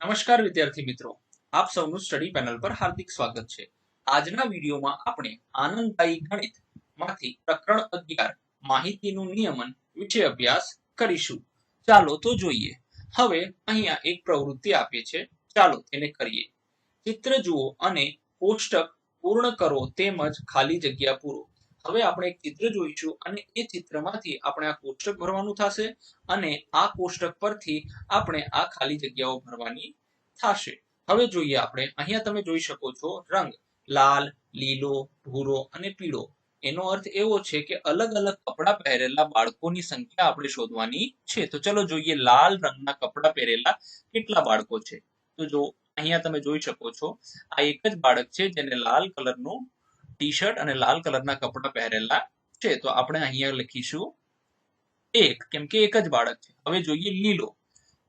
નમસ્કાર વિદ્યાર્થી મિત્રો. આપ સૌનું સ્ટડી પેનલ પર હાર્દિક સ્વાગત છે. આજના વિડીયોમાં આપણે આનંદદાયી ગણિતમાંથી પ્રકરણ અગિયાર માહિતીનું નિયમન વિશે અભ્યાસ કરીશું. ચાલો તો જોઈએ. હવે અહીંયા એક પ્રવૃત્તિ આપે છે. ચાલો તેને કરીએ. ચિત્ર જુઓ અને કોષ્ટક પૂર્ણ કરો તેમજ ખાલી જગ્યા પૂરો. હવે આપણે એક ચિત્ર જોઈશું અને એ ચિત્રમાંથી આપણે આ કોષ્ટક ભરવાનું થશે અને આ કોષ્ટક પરથી આપણે આ ખાલી જગ્યાઓ ભરવાની થશે. હવે જોઈએ આપણે, અહીંયા તમે જોઈ શકો છો રંગ, લાલ, લીલો, ભૂરો અને પીળો. એનો અર્થ એવો છે કે અલગ અલગ કપડાં પહેરેલા બાળકોની સંખ્યા આપણે શોધવાની છે. તો ચલો જોઈએ લાલ રંગના કપડાં પહેરેલા કેટલા બાળકો છે. તો જો અહીંયા તમે જોઈ શકો છો, આ એક જ બાળક છે જેને લાલ કલરનું ટી શર્ટ અને લાલ કલરના કપડાં પહેરેલા છે. તો આપણે અહીંયા લખીશું. એક, કેમ કે એક જ બાળક છે. હવે જોઈએ લીલો.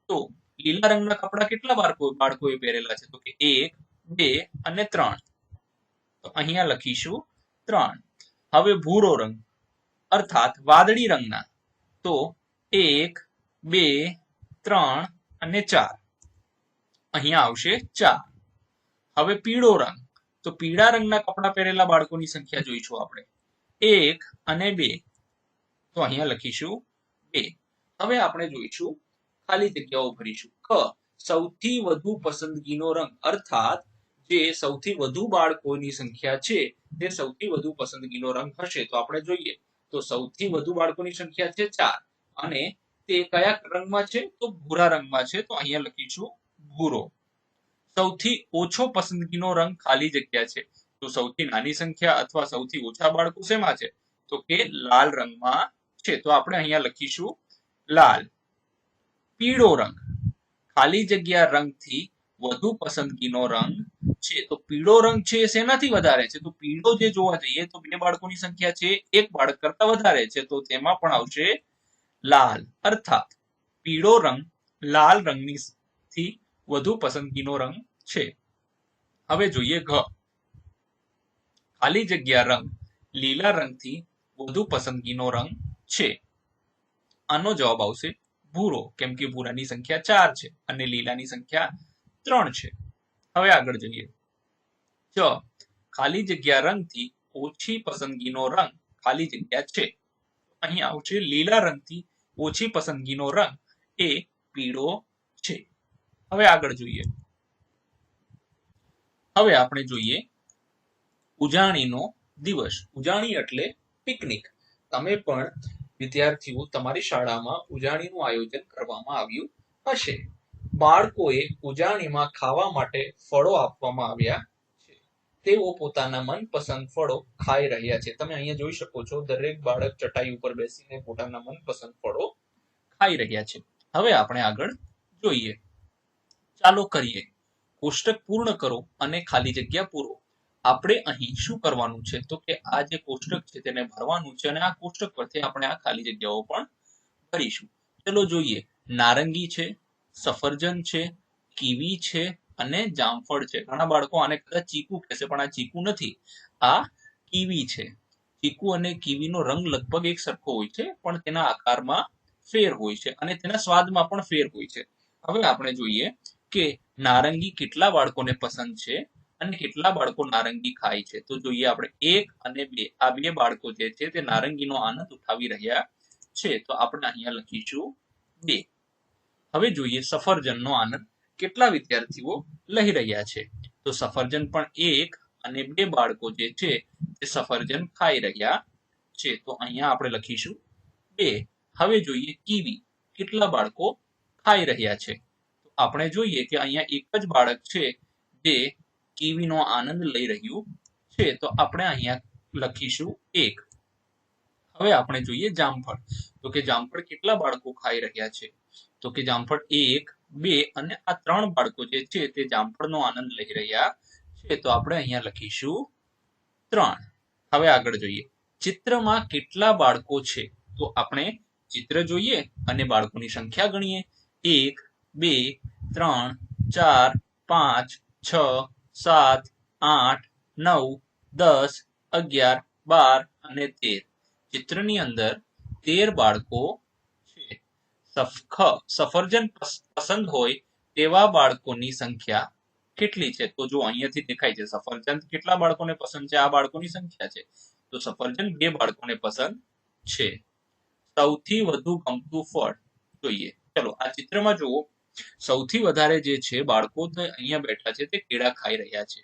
તો લીલા રંગના કપડા કેટલા બાળકો, બાળકોએ પહેરેલા છે? તો કે એક, બે અને ત્રણ. તો અહીંયા લખીશું ત્રણ. હવે ભૂરો રંગ, અર્થાત વાદળી રંગના. તો એક, બે, ત્રણ અને ચાર. અહીંયા આવશે ચાર. હવે પીળો રંગ તો પીળા રંગના કપડાં પહેરેલા બાળકોની સંખ્યા જોઈશું આપણે. એક અને બે. તો અહીંયા લખીશું બે. હવે આપણે જોઈશું ખાલી જગ્યાઓ ભરીશું. ક સૌથી વધુ પસંદગીનો રંગ. અર્થાત, જે સૌથી વધુ બાળકોની સંખ્યા છે, તે સૌથી વધુ પસંદગીનો રંગ હશે. તો આપણે જોઈએ. તો સૌથી વધુ બાળકોની સંખ્યા છે ચાર. અને તે કયા રંગમાં છે? તો ભૂરા રંગમાં છે. તો અહીંયા લખીશું ભૂરો. સૌથી ઓછો પસંદગીનો રંગ ખાલી જગ્યા છે. તો સૌથી નાની સંખ્યા અથવા સૌથી ઓછા બાળકો શેમાં છે? તો કે લાલ રંગમાં છે. તો આપણે અહીંયા લખીશું, લાલ, પીળો રંગ. ખાલી જગ્યા રંગથી વધુ પસંદગીનો રંગ છે. તો પીળો રંગ છે એ શેનાથી વધારે છે? તો પીળો જે જોવા જઈએ તો બે બાળકોની સંખ્યા છે. એક બાળક કરતા વધારે છે. તો તેમાં પણ આવશે લાલ. અર્થાત પીળો રંગ લાલ રંગની થી વધુ પસંદગીનો રંગ છે. હવે જોઈએ ઘ. ખાલી જગ્યા રંગ લીલા રંગથી વધુ પસંદગીનો રંગ છે. આનો જવાબ આવશે ભૂરો, કેમ કે ભૂરાની સંખ્યા ચાર છે અને લીલાની સંખ્યા ત્રણ છે. હવે આગળ જઈએ. ચ ખાલી જગ્યા રંગથી ઓછી પસંદગીનો રંગ ખાલી જગ્યા છે. અહીં આવશે લીલા રંગથી ઓછી પસંદગીનો રંગ એ પીળો છે. હવે આગળ જોઈએ. હવે આપણે જોઈએ ઉજાણીનો દિવસ. ઉજાણી એટલે પિકનિક. તમે પણ વિદ્યાર્થીઓ તમારી શાળામાં ઉજાણીનું આયોજન કરવામાં આવ્યું હશે. બાળકોએ ઉજાણીમાં ખાવા માટે ફળો આપવામાં આવ્યા છે. તેઓ પોતાના મનપસંદ ફળો ખાઈ રહ્યા છે. તમે અહીંયા જોઈ શકો છો, દરેક બાળક ચટાઈ ઉપર બેસીને પોતાના મનપસંદ ફળો ખાઈ રહ્યા છે. હવે આપણે આગળ જોઈએ. ચાલો કરીએ. કોષ્ટક પૂર્ણ કરો અને ખાલી જગ્યા પૂરો. આપણે અહીં શું કરવાનું છે? તો કે આ જે કોષ્ટક છે તેને ભરવાનું છે અને આ કોષ્ટક પરથી આપણે આ ખાલી જગ્યાઓ પણ ભરીશું. ચલો જોઈએ. નારંગી છે, સફરજન છે, કીવી છે અને જામફળ છે. ઘણા બાળકો આને કદાચ ચીકુ કહેશે, પણ આ ચીકુ નથી. આ કીવી છે. ચીકુ અને કીવીનો રંગ લગભગ એક સરખો હોય છે, પણ તેના આકારમાં ફેર હોય છે અને તેના સ્વાદમાં પણ ફેર હોય છે. હવે આપણે જોઈએ કે નારંગી કેટલા બાળકોને પસંદ છે અને કેટલા બાળકો નારંગી ખાય છે? તો જોઈએ આપણે એક અને બે. આ બે બાળકો જે છે તે નારંગીનો આનંદ ઉઠાવી રહ્યા છે. તો આપણે અહીંયા લખીશું બે. હવે જોઈએ સફરજનનો આનંદ. કેટલા વિદ્યાર્થીઓ લઈ રહ્યા છે? તો સફરજન પણ એક અને બે બાળકો જે છે તે સફરજન ખાઈ રહ્યા છે. તો અહીંયા આપણે લખીશું બે. હવે જોઈએ કીવી. કેટલા બાળકો ખાઈ રહ્યા છે? આપણે જોઈએ કે અહીંયા એક જ બાળક છે જે કીવીનો આનંદ લઈ રહ્યું છે. તો આપણે અહીંયા લખીશું એક. હવે આપણે જોઈએ જામફળ. તો કે જામફળ કેટલા બાળકો ખાઈ રહ્યા છે? તો કે જામફળ એક, બે અને આ ત્રણ બાળકો જે છે તે જામફળનો આનંદ લઈ રહ્યા છે. તો આપણે અહીંયા લખીશું ત્રણ. હવે આગળ જોઈએ. ચિત્રમાં કેટલા બાળકો છે? તો આપણે ચિત્ર જોઈએ અને બાળકોની સંખ્યા ગણીએ. એક બે, ત્રણ, ચાર, પાંચ, છ, સાત, આઠ, નવ, દસ, અગિયાર, બાર અને તેર. ચિત્રની અંદર તેર બાળકો છે. સફરજન પસંદ હોય તેવા બાળકોની સંખ્યા કેટલી છે? તો જો અહીંયાથી દેખાય છે, સફરજન કેટલા બાળકોને પસંદ છે? આ બાળકોની સંખ્યા છે. તો સફરજન બે બાળકોને પસંદ છે. સૌથી વધુ ગમતું ફળ જોઈએ. ચલો, આ ચિત્રમાં જુઓ. સૌથી વધારે જે છે, બાળકો અહીંયા બેઠા છે, તે કેળા ખાઈ રહ્યા છે.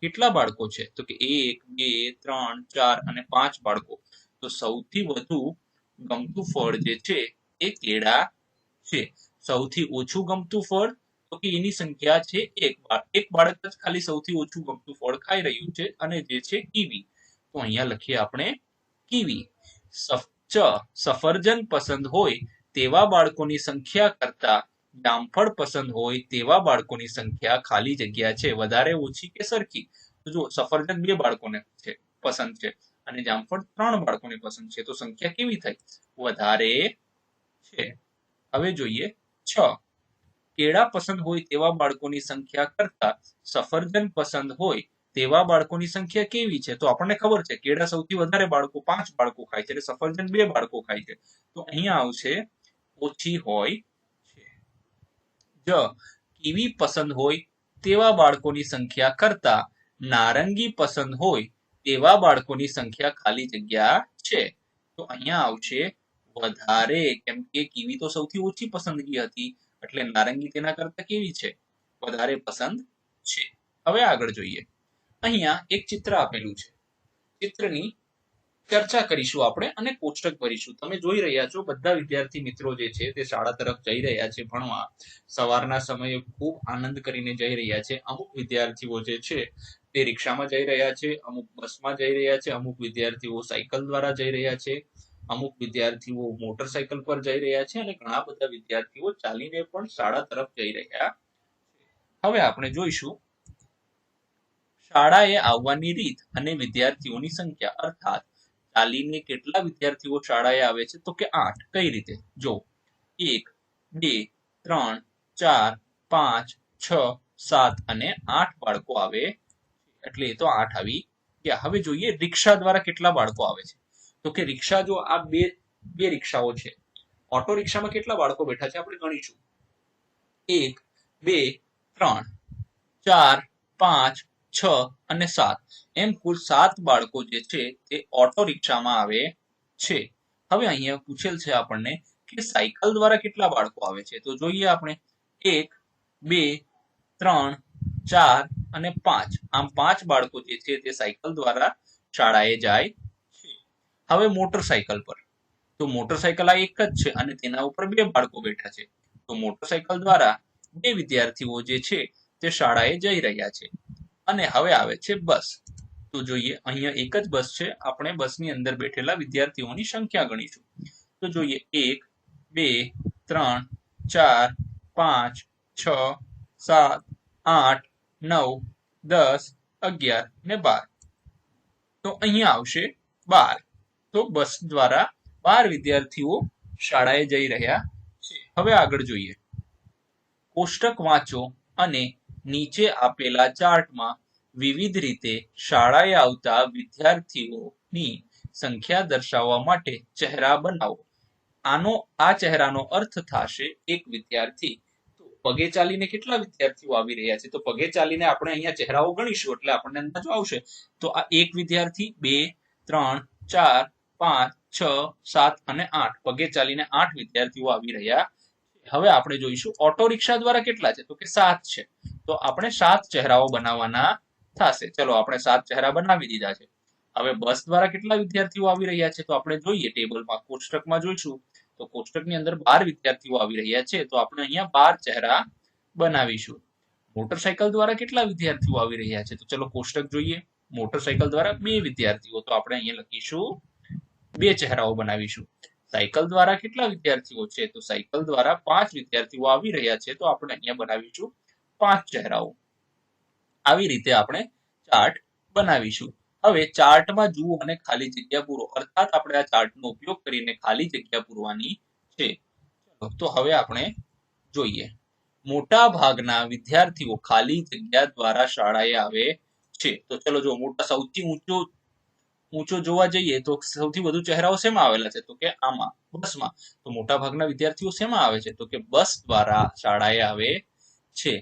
કેટલા બાળકો છે? તો કે એક, બે, ત્રણ, ચાર અને પાંચ બાળકો. તો સૌથી વધુ ગમતું ફળ જે છે, એ કેળા છે. સૌથી ઓછું ગમતું ફળ, તો કે એની સંખ્યા છે એક એક બાળક જ ખાલી સૌથી ઓછું ગમતું ફળ ખાઈ રહ્યું છે અને જે છે કીવી. તો અહીંયા લખીએ આપણે કીવી. સફ સફરજન પસંદ હોય તેવા બાળકોની સંખ્યા કરતા જામફળ પસંદ હોય તેવા બાળકોની સંખ્યા ખાલી જગ્યા છે, વધારે ઓછી કે સરખી? તો જો સફરજન બે બાળકોને છે, પસંદ છે અને જામફળ ત્રણ બાળકોને પસંદ છે. તો સંખ્યા કેવી થઈ? વધારે છે. હવે જોઈએ, છ. કેળા પસંદ હોય તેવા બાળકોની સંખ્યા કરતા સફરજન પસંદ હોય તેવા બાળકોની સંખ્યા કેવી છે? તો આપણને ખબર છે, કેળા સૌથી વધારે બાળકો પાંચ બાળકો ખાય છે એટલે સફરજન બે બાળકો ખાય છે. તો અહીંયા આવશે, ઓછી હોય જ કીવી પસંદ હોય તેવા બાળકોની સંખ્યા કરતા નારંગી પસંદ હોય તેવા બાળકોની સંખ્યા ખાલી જગ્યા છે. તો અહીંયા આવશે વધારે, કેમ કે કીવી તો સૌથી ઓછી પસંદગી હતી, એટલે નારંગી તેના કરતા કેવી છે? વધારે પસંદ છે. હવે આગળ જોઈએ. અહીંયા એક ચિત્ર આપેલું છે. ચિત્રની ચર્ચા કરીશું આપણે અને કોષ્ટક ભરીશું. તમે જોઈ રહ્યા છો, બધા વિદ્યાર્થી મિત્રો જે છે, તે શાળા તરફ જઈ રહ્યા છે ભણવા. સવારના સમયે ખૂબ આનંદ કરીને જઈ રહ્યા છે. અમુક વિદ્યાર્થીઓ જે છે, તે રિક્ષામાં જઈ રહ્યા છે, અમુક બસમાં જઈ રહ્યા છે, અમુક વિદ્યાર્થીઓ સાયકલ દ્વારા જઈ રહ્યા છે, અમુક વિદ્યાર્થીઓ મોટરસાયકલ પર જઈ રહ્યા છે અને ઘણા બધા વિદ્યાર્થીઓ ચાલીને પણ શાળા તરફ જઈ રહ્યા હવે આપણે જોઈશું. શાળાએ આવવાની રીત અને વિદ્યાર્થીઓની સંખ્યા, અર્થાત ચાલીને કેટલા વિદ્યાર્થીઓ શાળાએ આવે છે? તો કે આઠ. કઈ રીતે? જો, એક, બે, ત્રણ, ચાર, પાંચ, છ, સાત અને આઠ બાળકો આવે એટલે એ તો આઠ આવી ગયા. હવે જોઈએ રિક્ષા દ્વારા કેટલા બાળકો આવે છે. તો કે રિક્ષા જો આ બે બે રિક્ષાઓ છે. ઓટો રિક્ષામાં કેટલા બાળકો બેઠા છે? આપણે ગણીશું. એક, બે, ત્રણ, ચાર, પાંચ છ અને સાત. એમ કુલ સાત બાળકો જે છે તે ઓટો રિક્ષામાં આવે છે. હવે અહીંયા પૂછેલ છે આપણને કે સાયકલ દ્વારા કેટલા બાળકો આવે છે? તો જોઈએ આપણે. એક, બે, ત્રણ, ચાર અને પાંચ. આમ પાંચ બાળકો જે છે તે સાયકલ દ્વારા શાળાએ જાય છે. હવે મોટરસાયકલ પર. તો મોટરસાયકલ આ એક જ છે અને તેના ઉપર બે બાળકો બેઠા છે. તો મોટરસાયકલ દ્વારા બે વિદ્યાર્થીઓ જે છે તે શાળાએ જઈ રહ્યા છે. અને હવે આવે છે બસ. તો જોઈએ, અહીંયા એક જ બસ છે. આપણે બસની અંદર બેઠેલા વિદ્યાર્થીઓની સંખ્યા ગણીશું. તો જોઈએ, એક, બે, ત્રણ, ચાર, પાંચ, છ, સાત, આઠ, નવ, દસ, અગિયાર ને બાર. તો અહીંયા આવશે બાર. તો બસ દ્વારા બાર વિદ્યાર્થીઓ શાળાએ જઈ રહ્યા છે. હવે આગળ જોઈએ. કોષ્ટક વાંચો અને નીચે આપેલા ચાર્ટમાં વિવિધ રીતે શાળાએ આવતા વિદ્યાર્થીઓની સંખ્યા દર્શાવવા માટે ચહેરા બનાવો. આનો, આ ચહેરાનો અર્થ થશે એક વિદ્યાર્થી. તો પગે ચાલીને કેટલા વિદ્યાર્થીઓ આવી રહ્યા છે? તો પગે ચાલીને આપણે અહીંયા ચહેરાઓ ગણીશું એટલે આપણને અંદાજો આવશે. તો આ એક વિદ્યાર્થી, બે, ત્રણ, ચાર, પાંચ, છ, સાત અને આઠ. પગે ચાલીને આઠ વિદ્યાર્થીઓ આવી રહ્યા. હવે આપણે જોઈશું, ઓટો રિક્ષા દ્વારા કેટલા છે? તો કે સાત છે. તો આપણે સાત ચહેરાઓ બનાવવાના થશે. ચલો, આપણે સાત ચહેરા બનાવી દીધા છે. હવે બસ દ્વારા કેટલા વિદ્યાર્થીઓ આવી રહ્યા છે? તો આપણે જોઈએ, ટેબલમાં કોષ્ટકમાં જોઈશું. તો કોષ્ટકની અંદર બાર વિદ્યાર્થીઓ આવી રહ્યા છે. તો આપણે અહીંયા બાર ચહેરા બનાવીશું. મોટરસાયકલ દ્વારા કેટલા વિદ્યાર્થીઓ આવી રહ્યા છે? તો ચલો, કોષ્ટક જોઈએ. મોટરસાયકલ દ્વારા બે વિદ્યાર્થીઓ. તો આપણે અહીંયા લખીશું, બે ચહેરાઓ બનાવીશું. સાયકલ દ્વારા કેટલા વિદ્યાર્થીઓ છે? તો સાયકલ દ્વારા પાંચ વિદ્યાર્થીઓ આવી રહ્યા છે. તો આપણે અહીંયા બનાવીશું પાંચ ચહેરાઓ. આવી રીતે આપણે ચાર્ટ બનાવીશું. હવે ચાર્ટમાં જુઓ અને ખાલી જગ્યા પૂરો. અર્થાત આપણે આ ચાર્ટનો ઉપયોગ કરીને ખાલી જગ્યા પૂરવાની છે. તો હવે આપણે જોઈએ. મોટા ભાગના વિદ્યાર્થીઓ ખાલી જગ્યા દ્વારા શાળાએ આવે છે. તો ચલો જો મોટા, સૌથી ઊંચો ઊંચો જોવા જઈએ તો સૌથી વધુ ચહેરાઓ શેમાં આવેલા છે? તો કે આમાં, બસમાં. તો મોટા ભાગના વિદ્યાર્થીઓ શેમાં આવે છે? તો કે બસ દ્વારા શાળાએ આવે છે.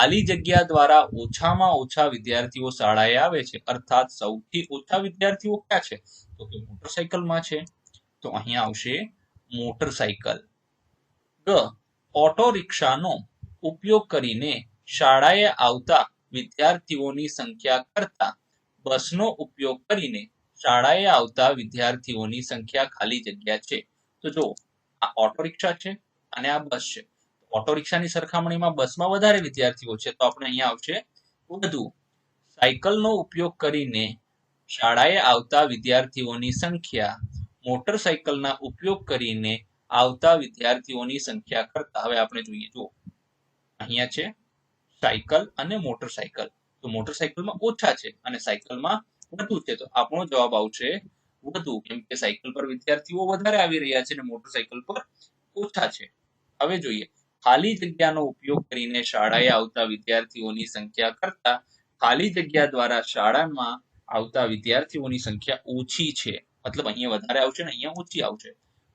ખાલી જગ્યા દ્વારા ઓછામાં ઓછા વિદ્યાર્થીઓ શાળાએ આવે છે, અર્થાત સૌથી ઓછા વિદ્યાર્થીઓ ક્યાં છે? તો કે મોટરસાયકલમાં છે. તો અહીંયા આવશે મોટરસાયકલ ગ. ઓટો રિક્ષાનો ઉપયોગ કરીને શાળાએ આવતા વિદ્યાર્થીઓની સંખ્યા કરતા બસનો ઉપયોગ કરીને શાળાએ આવતા વિદ્યાર્થીઓની સંખ્યા ખાલી જગ્યા છે. તો જો આ ઓટો રિક્ષા છે અને આ બસ છે. ઓટો રિક્ષાની સરખામણીમાં બસમાં વધારે વિદ્યાર્થીઓ છે, તો આપણે અહીંયા આવશે. વધુ, સાયકલનો ઉપયોગ કરીને શાળાએ આવતા વિદ્યાર્થીઓની સંખ્યા, મોટરસાયકલના ઉપયોગ કરીને આવતા વિદ્યાર્થીઓની સંખ્યા કરતા. હવે આપણે જોઈએ જો અહીંયા છે સાયકલ અને મોટરસાયકલ. તો મોટરસાયકલમાં ઓછા છે અને સાયકલમાં વધુ છે. તો આપણો જવાબ આવશે વધુ, કેમ કે સાયકલ પર વિદ્યાર્થીઓ વધારે આવી રહ્યા છે અને મોટરસાયકલ પર ઓછા છે. હવે જોઈએ ખાલી જગ્યાનો ઉપયોગ કરીને શાળાએ આવતા વિદ્યાર્થીઓની સંખ્યા કરતા ખાલી જગ્યા દ્વારા શાળામાં આવતા વિદ્યાર્થીઓની સંખ્યા ઓછી છે. મતલબ અહીંયા વધારે આવશે ને અહીંયા ઓછી આવશે.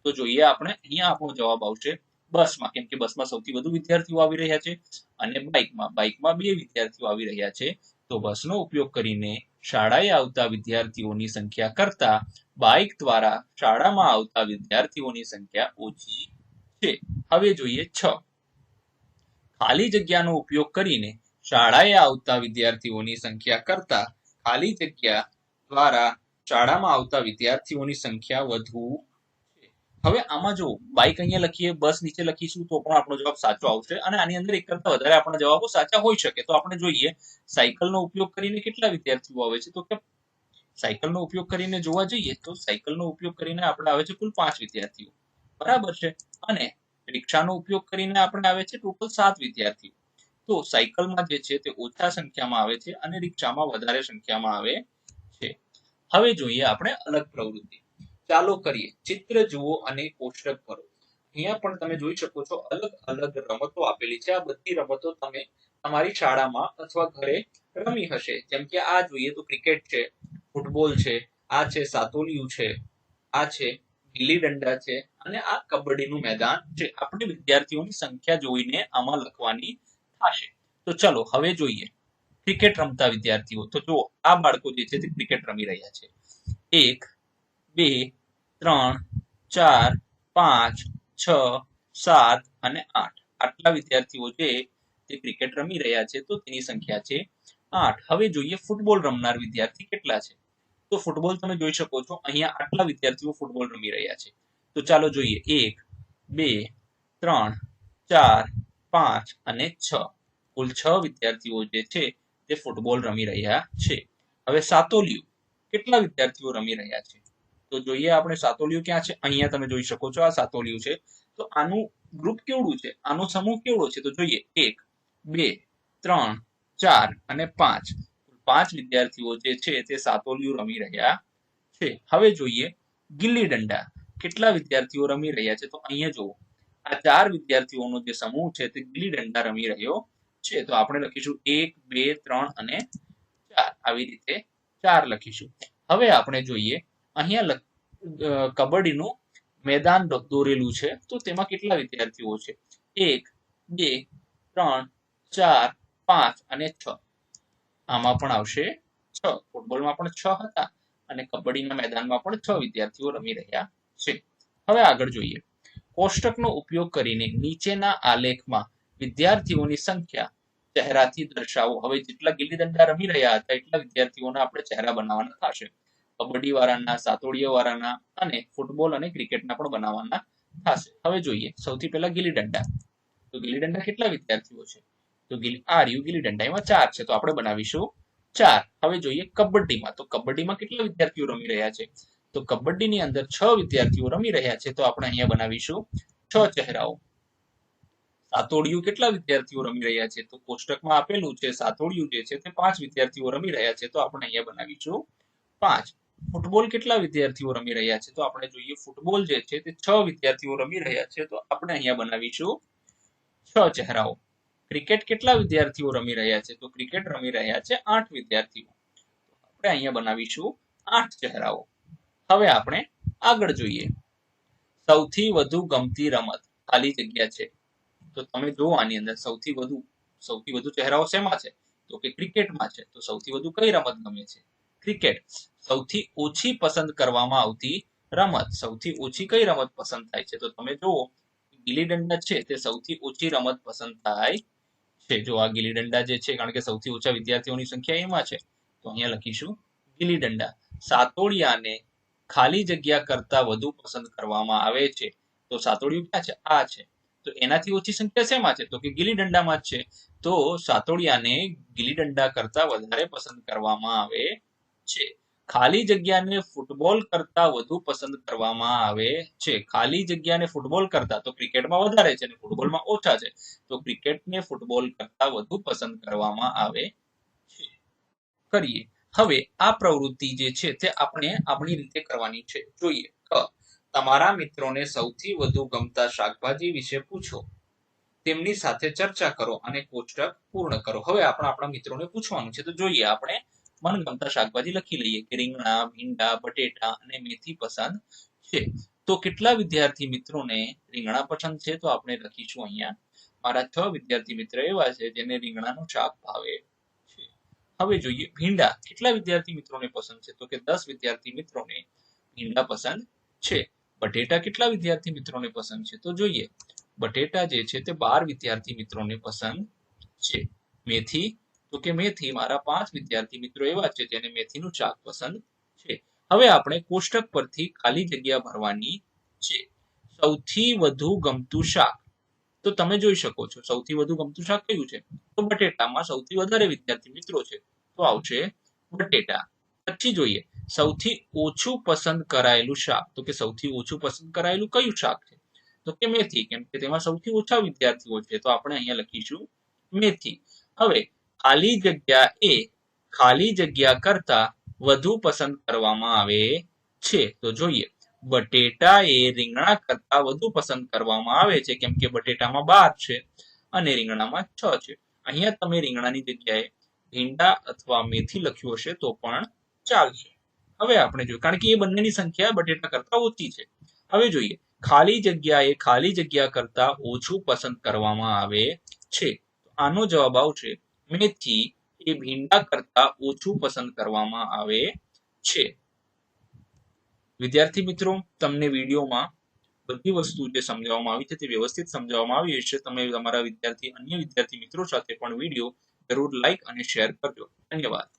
તો જોઈએ આપણે, અહીંયા આપણો જવાબ આવશે બસમાં. કેમ કે બસમાં સૌથી વધુ વિદ્યાર્થીઓ આવી રહ્યા છે અને બાઇકમાં. બાઇકમાં બે વિદ્યાર્થીઓ આવી રહ્યા છે. તો બસનો ઉપયોગ કરીને શાળાએ આવતા વિદ્યાર્થીઓની સંખ્યા કરતા બાઇક દ્વારા શાળામાં આવતા વિદ્યાર્થીઓની સંખ્યા ઓછી છે. હવે જોઈએ છ. ખાલી જગ્યાનો ઉપયોગ કરીને શાળાએ આવતા વિદ્યાર્થીઓની સંખ્યા કરતા ખાલી જગ્યા દ્વારા શાળામાં આવતા વિદ્યાર્થીઓની સંખ્યા વધુ હવે આમાં જો બાઇક અહીંયા લખીએ બસ નીચે લખીશું, તો પણ આપણો જવાબ સાચો આવશે અને આની અંદર એક કરતા વધારે આપણા જવાબો સાચા હોઈ શકે. તો આપણે જોઈએ, સાયકલનો ઉપયોગ કરીને કેટલા વિદ્યાર્થીઓ આવે છે? તો કે સાયકલનો ઉપયોગ કરીને જોવા જઈએ, તો સાયકલનો ઉપયોગ કરીને આપણે આવે છે કુલ પાંચ વિદ્યાર્થીઓ. બરાબર છે? અને રિક્ષાનો ઉપયોગ કરીને આપણે આવે છે ટોટલ સાત વિદ્યાર્થીઓ. તો સાયકલમાં જે છે તે ઓછા સંખ્યામાં આવે છે અને રિક્ષામાં વધારે સંખ્યામાં આવે છે. હવે જોઈએ આપણે અલગ પ્રવૃત્તિ. ચાલો કરીએ. ચિત્ર જુઓ અને કોષ્ટક ભરો અહીંયા પણ તમે જોઈ શકો છો અલગ અલગ રમતો આપેલી છે. આ બધી રમતો તમે તમારી શાળામાં અથવા ઘરે રમી હશે. જેમ કે આ જોઈએ તો ક્રિકેટ છે, ફૂટબોલ છે, આ છે સાતોલિયું છે, આ છે ગીલી દંડા છે અને આ કબડ્ડીનું મેદાન છે. આપણે વિદ્યાર્થીઓની સંખ્યા જોઈને આમાં લખવાની થશે. તો ચલો હવે જોઈએ. ક્રિકેટ રમતા વિદ્યાર્થીઓ, તો જો આ બાળકો જે છે તે ક્રિકેટ રમી રહ્યા છે. એક, બે, ત્રણ, ચાર, પાંચ, છ, સાત અને આઠ. આટલા વિદ્યાર્થીઓ છે તે ક્રિકેટ રમી રહ્યા છે તો તેની સંખ્યા છે આઠ. હવે જોઈએ ફૂટબોલ રમનાર વિદ્યાર્થી કેટલા છે. તો ફૂટબોલ તમે જોઈ શકો છો, અહીંયા આટલા વિદ્યાર્થીઓ ફૂટબોલ રમી રહ્યા છે. તો ચાલો જોઈએ, એક, બે, ત્રણ, ચાર, પાંચ અને છ. કુલ છ વિદ્યાર્થીઓ જે છે તે ફૂટબોલ રમી રહ્યા છે. હવે સાતોલિયું, કેટલા વિદ્યાર્થીઓ રમી રહ્યા છે? તો જોઈએ આપણે સાતોલિયું ક્યાં છે? અહીંયા તમે જોઈ શકો છો આ સાતોલિયું છે. તો આનું ગ્રુપ કેવડું છે? આનો સમૂહ કેવડો છે? તો જોઈએ, એક, બે, ત્રણ, ચાર અને પાંચ. પાંચ વિદ્યાર્થીઓ જે છે તે સાતોલિયું રમી રહ્યા છે. હવે જોઈએ ગિલ્લી દંડા કેટલા વિદ્યાર્થીઓ રમી રહ્યા છે? તો અહીંયા જુઓ. આ ચાર વિદ્યાર્થીઓનો જે સમૂહ છે તે ગિલ્લી દંડા રમી રહ્યો છે. તો આપણે લખીશું એક, બે, ત્રણ અને ચાર. આવી રીતે ચાર લખીશું. હવે આપણે જોઈએ અહીંયા કબડ્ડીનું મેદાન દોરેલું છે. તો તેમાં કેટલા વિદ્યાર્થીઓ છે? એક, બે, ત્રણ, ચાર, પાંચ અને છ. આમાં પણ આવશે છ. ફૂટબોલમાં પણ છ હતા અને કબડ્ડીના મેદાનમાં પણ છ વિદ્યાર્થીઓ રમી રહ્યા છે. હવે આગળ જોઈએ. કોષ્ટકનો ઉપયોગ કરીને નીચેના આલેખમાં વિદ્યાર્થીઓની સંખ્યા ચહેરાથી દર્શાવો. હવે જેટલા ગિલ્લી દંડા રમી રહ્યા હતા, એટલા વિદ્યાર્થીઓના આપણે ચહેરા બનાવવાના થશે. કબડ્ડી વાળાના સાતોડિયા વાળાના અને ફૂટબોલ અને ક્રિકેટના પણ બનાવવાના થશે. હવે જોઈએ. સૌથી પહેલા ગિલ્લી દંડા. તો ગિલ્લી દંડા કેટલા વિદ્યાર્થીઓ છે? તો ગિલ્લી આ રહ્યું ગિલ્લી દંડા ચાર છે. તો આપણે બનાવીશું ચાર. હવે જોઈએ કબડ્ડીમાં. તો કબડ્ડીમાં કેટલા વિદ્યાર્થીઓ રમી રહ્યા છે? તો કબડ્ડીની અંદર છ વિદ્યાર્થીઓ રમી રહ્યા છે. તો આપણે અહીંયા બનાવીશું છ ચહેરાઓ. સાતોડિયું કેટલા વિદ્યાર્થીઓ રમી રહ્યા છે? તો કોષ્ટકમાં આપેલું છે, સાતોડિયું જે છે તે પાંચ વિદ્યાર્થીઓ રમી રહ્યા છે. તો આપણે અહીંયા બનાવીશું પાંચ. ફૂટબોલ કેટલા વિદ્યાર્થીઓ રમી રહ્યા છે? તો આપણે જોઈએ ફૂટબોલ જે છે તે છ વિદ્યાર્થીઓ રમી રહ્યા છે. તો આપણે અહીંયા બનાવીશું છ ચહેરાઓ. ક્રિકેટ કેટલા વિદ્યાર્થીઓ રમી રહ્યા છે? તો ક્રિકેટ રમી રહ્યા છે આઠ વિદ્યાર્થીઓ. આપણે અહીંયા બનાવીશું આઠ ચહેરાઓ. હવે આપણે આગળ જોઈએ. સૌથી વધુ ગમતી રમત ખાલી જગ્યા છે. તો તમે જો આની અંદર સૌથી વધુ સૌથી વધુ ચહેરાઓ શેમાં છે? તો કે ક્રિકેટમાં છે. તો સૌથી વધુ કઈ રમત ગમે છે? ક્રિકેટ. સૌથી ઓછી પસંદ કરવામાં આવતી રમત. સૌથી ઓછી કઈ રમત પસંદ થાય છે? તો તમે જુઓ, ગીલી દંડા છે તે સૌથી ઓછી રમત પસંદ થાય છે. જો આ ગીલી દંડા જે છે, કારણ કે સૌથી ઓછા વિદ્યાર્થીઓની સંખ્યા એમાં છે, તો અહીંયા લખીશું, ગીલી દંડા સાતોડિયાને ખાલી જગ્યા કરતા વધુ પસંદ કરવામાં આવે છે. તો સાતોડિયું ક્યાં છે? આ છે. તો એનાથી ઓછી સંખ્યા શેમાં છે? તો કે ગીલી દંડામાં જ છે. તો સાતોડિયાને ગીલી દંડા કરતા વધારે પસંદ કરવામાં આવે ખાલી જગ્યાને ફૂટબોલ કરતા વધુ પસંદ કરવામાં આવે છે. ખાલી જગ્યાને ફૂટબોલ કરતા તો ક્રિકેટમાં વધારે છે અને ફૂટબોલમાં ઓછા છે. તો ક્રિકેટને ફૂટબોલ કરતા વધુ પસંદ કરવામાં આવે છે. કરીએ. હવે આ પ્રવૃત્તિ જે છે તે આપણે આપણી રીતે કરવાની છે. જોઈએ. તમારા મિત્રોને સૌથી વધુ ગમતા શાકભાજી વિશે પૂછો. તેમની સાથે ચર્ચા કરો અને કોષ્ટક પૂર્ણ કરો. હવે આપણે આપણા મિત્રોને પૂછવાનું છે. તો જોઈએ આપણે મનગમતા શાકભાજી લખી લઈએ કે રીંગણા, ભીંડા, બટેટા અને મેથી પસંદ છે. તો કેટલા વિદ્યાર્થી મિત્રોને રીંગણા પસંદ છે? તો આપણે લખીશું અહીંયા. મારા છ વિદ્યાર્થી મિત્ર એવા છે જેને રીંગણાનું શાક ભાવે છે. હવે જોઈએ ભીંડા. કેટલા વિદ્યાર્થી મિત્રોને પસંદ છે? તો કે દસ વિદ્યાર્થી મિત્રોને ભીંડા પસંદ છે. બટેટા કેટલા વિદ્યાર્થી મિત્રોને પસંદ છે? તો જોઈએ. બટેટા જે છે તે બાર વિદ્યાર્થી મિત્રોને પસંદ છે. મેથી તો કે મેથી મારા પાંચ વિદ્યાર્થી મિત્રો એવા છે જેને મેથીનું શાક પસંદ છે. હવે આપણે કોષ્ટક પરથી ખાલી જગ્યા ભરવાની છે. સૌથી વધુ ગમતું શાક. તો તમે જોઈ શકો છો, સૌથી વધુ ગમતું શાક કયું છે? તો બટેટામાં સૌથી વધારે વિદ્યાર્થી મિત્રો છે. તો આવશે બટેટા. પછી જોઈએ, સૌથી ઓછું પસંદ કરાયેલું શાક. તો કે સૌથી ઓછું પસંદ કરાયેલું કયું શાક છે? તો કે મેથી, કેમ કે તેમાં સૌથી ઓછા વિદ્યાર્થીઓ છે. તો આપણે અહીંયા લખીશું મેથી. હવે ખાલી જગ્યા એ ખાલી જગ્યા કરતા વધુ પસંદ કરવામાં આવે છે. તો જોઈએ. બટેટા એ રીંગણા કરતા વધુ પસંદ કરવામાં આવે છે, કેમ કે બટેટામાં બાર છે અને રીંગણામાં છ છે. અહીંયા તમે રીંગણાની જગ્યાએ ભીંડા અથવા મેથી લખ્યું હશે તો પણ ચાલશે. હવે આપણે જોઈએ. કારણ કે એ બંનેની સંખ્યા બટેટા કરતા ઓછી છે. હવે જોઈએ. ખાલી જગ્યા એ ખાલી જગ્યા કરતા ઓછું પસંદ કરવામાં આવે છે. આનો જવાબ આવશે મેથી એ ભીંડા કરતા ઓછું પસંદ કરવામાં આવે છે. વિદ્યાર્થી મિત્રો, તમને વિડીયોમાં બધી વસ્તુ જે સમજાવવામાં આવી છે તે વ્યવસ્થિત સમજાવવામાં આવી હશે. તમે તમારા વિદ્યાર્થી અન્ય વિદ્યાર્થી મિત્રો સાથે પણ વીડિયો જરૂર લાઈક અને શેર કરજો. ધન્યવાદ.